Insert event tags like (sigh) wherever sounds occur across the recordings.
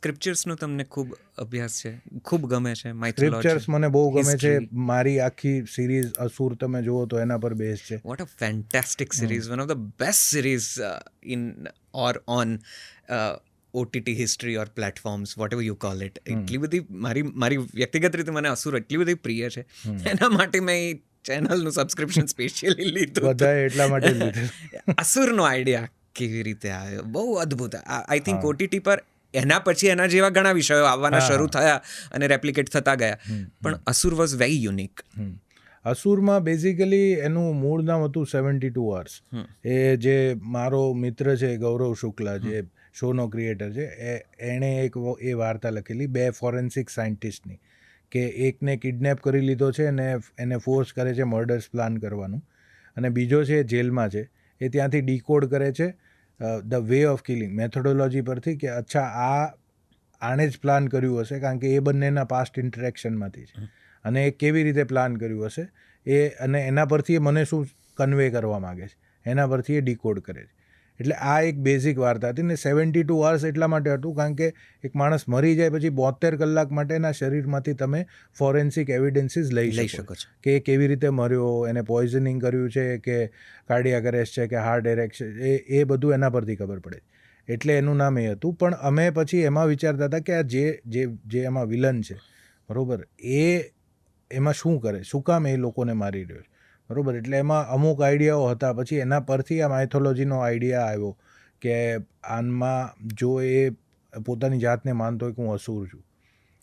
સ્ક્રિપ્ચર્સનો તમને ખૂબ અભ્યાસ છે ખૂબ ગમે છે સ્ક્રિપ્ચર્સ મને બહુ ગમે છે. મારી આખી સિરીઝ અસુર તમે જુઓ તો એના પર બેઝ છે. What a fantastic series one of the best series in or on OTT history or platforms whatever you call it એટલી બધી મારી મારી વ્યક્તિગત રીતે મને અસુર એટલી બધી પ્રિય છે. એના માટે મેં ચેનલનું સબસ્ક્રિપ્શન સ્પેશિયલી લીધું બધા એટલા માટે લીધું. (laughs) અસુરનો આઈડિયા કેવી રીતે આવ્યો? બહુ અદ્ભુત. આઈ થિંક ઓટીટી પર એના પછી એના જેવા ઘણા વિષયો આવવાના શરૂ થયા અને રેપ્લિકેટ થતા ગયા. પણ અસુર વોઝ વેરી યુનિક. અસુરમાં બેઝિકલી એનું મૂળ નામ હતું સેવન્ટી ટુ અવર્સ એ જે મારો મિત્ર છે ગૌરવ શુક્લા જે શોનો ક્રિએટર છે એ એણે એક એ વાર્તા લખેલી બે ફોરેન્સિક સાયન્ટિસ્ટની કે એકને કિડનેપ કરી લીધો છે અને એને ફોર્સ કરે છે મર્ડર્સ પ્લાન કરવાનું. અને બીજો છે જેલમાં છે. એ ત્યાંથી ડીકોડ કરે છે the way of killing methodology પરથી કે અચ્છા આ આણે જ પ્લાન કર્યું હશે કારણ કે એ બંનેના પાસ્ટ ઇન્ટરેક્શનમાંથી છે. અને એ કેવી રીતે પ્લાન કર્યું હશે? એ અને એના પરથી એ મને શું કન્વે કરવા માગે છે? એના પરથી એ ડીકોડ કરે છે. એટલે આ એક બેઝિક વાર્તા હતી ને સેવન્ટી ટુ અવર્સ એટલા માટે હતું કારણ કે એક માણસ મરી જાય પછી બોતેર કલાક માટેના શરીરમાંથી તમે ફોરેન્સિક એવિડન્સીસ લઈ લઈ શકો. છો. કે એ કેવી રીતે મર્યો એને પોઈઝનિંગ કર્યું છે કે કાર્ડિયાક અરેસ્ટ છે કે હાર્ટ એરેક છે એ એ બધું એના પરથી ખબર પડે. એટલે એનું નામ એ હતું. પણ અમે પછી એમાં વિચારતા હતા કે આ જે જે જે એમાં વિલન છે બરાબર એ એમાં શું કરે? શું કામ એ લોકોને મારી રહ્યો છે? બરોબર? એટલે એમાં અમુક આઈડિયાઓ હતા. પછી એના પરથી આ માઇથોલોજીનો આઈડિયા આવ્યો કે આનમાં જો એ પોતાની જાતને માનતો હોય કે હું અસુર છું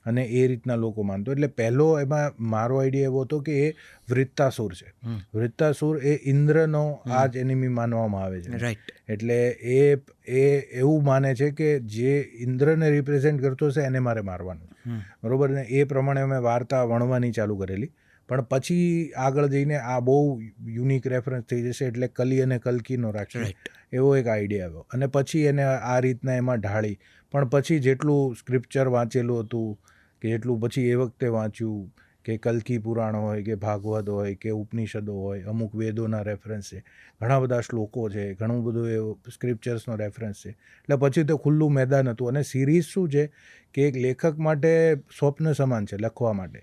અને એ રીતના લોકો માનતો એટલે પહેલો એમાં મારો આઈડિયા એવો હતો કે એ વૃત્તાસુર છે. વૃત્તાસુર એ ઇન્દ્રનો આ જ એનિમી માનવામાં આવે છે. રાઈટ એટલે એ એ એવું માને છે કે જે ઇન્દ્રને રિપ્રેઝેન્ટ કરતો છે એને મારે મારવાનું બરાબર બરોબર? ને એ પ્રમાણે અમે વાર્તા વણવાની ચાલુ કરેલી. પણ પછી આગળ જઈને આ બહુ યુનિક રેફરન્સ થઈ જશે એટલે કલી અને કલકીનો રાખ્યો એવો એક આઈડિયા આવ્યો. અને પછી એને આ રીતના એમાં ઢાળી. પણ પછી જેટલું સ્ક્રિપ્ચર વાંચેલું હતું કે જેટલું પછી એ વખતે વાંચ્યું કે કલ્કી પુરાણ હોય કે ભાગવત હોય કે ઉપનિષદો હોય અમુક વેદોના રેફરન્સ છે. ઘણા બધા શ્લોકો છે ઘણું બધું એ સ્ક્રિપ્ચર્સનો રેફરન્સ છે. એટલે પછી તો ખુલ્લું મેદાન હતું. અને સિરીઝ શું છે કે એક લેખક માટે સ્વપ્ન સમાન છે લખવા માટે.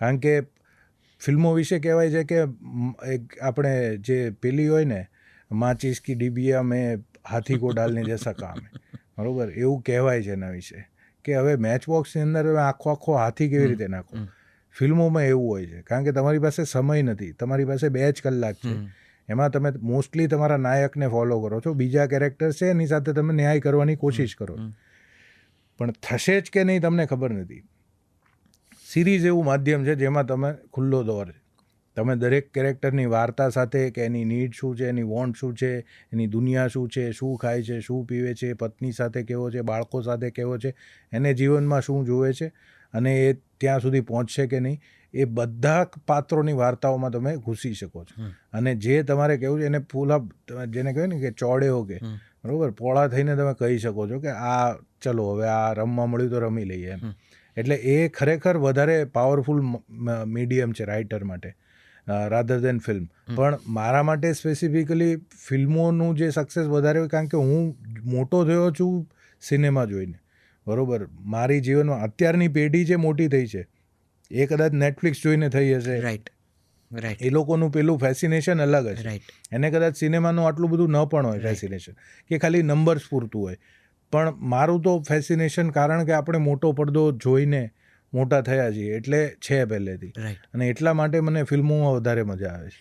કારણ કે ફિલ્મો વિશે કહેવાય છે કે એક આપણે જે પેલી હોય ને માચીસ કી ડીબિયા મેં હાથી કો ડાલને જૈસા કામ બરાબર બરોબર? એવું કહેવાય છે એના વિશે. કે હવે મેચ બોક્સની અંદર હવે આખો આખો હાથી કેવી રીતે નાખો ફિલ્મોમાં એવું હોય છે. કારણ કે તમારી પાસે સમય નથી. તમારી પાસે બે જ કલાક છે. એમાં તમે મોસ્ટલી તમારા નાયકને ફોલો કરો છો. બીજા કેરેક્ટર છે એની સાથે તમે ન્યાય કરવાની કોશિશ કરો પણ થશે જ કે નહીં તમને ખબર નથી. સિરીઝ એવું માધ્યમ છે જેમાં તમે ખુલ્લો દોર છે. તમે દરેક કેરેક્ટરની વાર્તા સાથે કે એની નીડ શું છે એની વોન્ટ શું છે એની દુનિયા શું છે શું ખાય છે શું પીવે છે પત્ની સાથે કેવો છે બાળકો સાથે કેવો છે એને જીવનમાં શું જુએ છે અને એ ત્યાં સુધી પહોંચશે કે નહીં એ બધા પાત્રોની વાર્તાઓમાં તમે ઘૂસી શકો છો. અને જે તમારે કહેવું છે એને ફૂલ તમે જેને કહેવાય ને કે ચોડે હો કે બરાબર? પોળા થઈને તમે કહી શકો છો કે આ ચલો હવે આ રમવા મળ્યું તો રમી લઈએ. એમ. એટલે એ ખરેખર વધારે પાવરફુલ મીડિયમ છે રાઇટર માટે રાધર દેન ફિલ્મ પણ મારા માટે સ્પેસિફિકલી ફિલ્મોનું જે સક્સેસ વધારે હોય કારણ કે હું મોટો થયો છું સિનેમા જોઈને. બરોબર? મારી જીવનમાં અત્યારની પેઢી જે મોટી થઈ છે એ કદાચ નેટફ્લિક્સ જોઈને થઈ હશે. રાઈટ રાઈટ એ લોકોનું પેલું ફેસિનેશન અલગ હશે. રાઈટ એને કદાચ સિનેમાનું આટલું બધું ન પણ હોય ફેસિનેશન કે ખાલી નંબર્સ પૂરતું હોય. પણ મારું તો ફેસિનેશન કારણ કે આપણે મોટો પડદો જોઈને મોટા થયા છીએ. એટલે છે પહેલેથી. અને એટલા માટે મને ફિલ્મોમાં વધારે મજા આવે છે.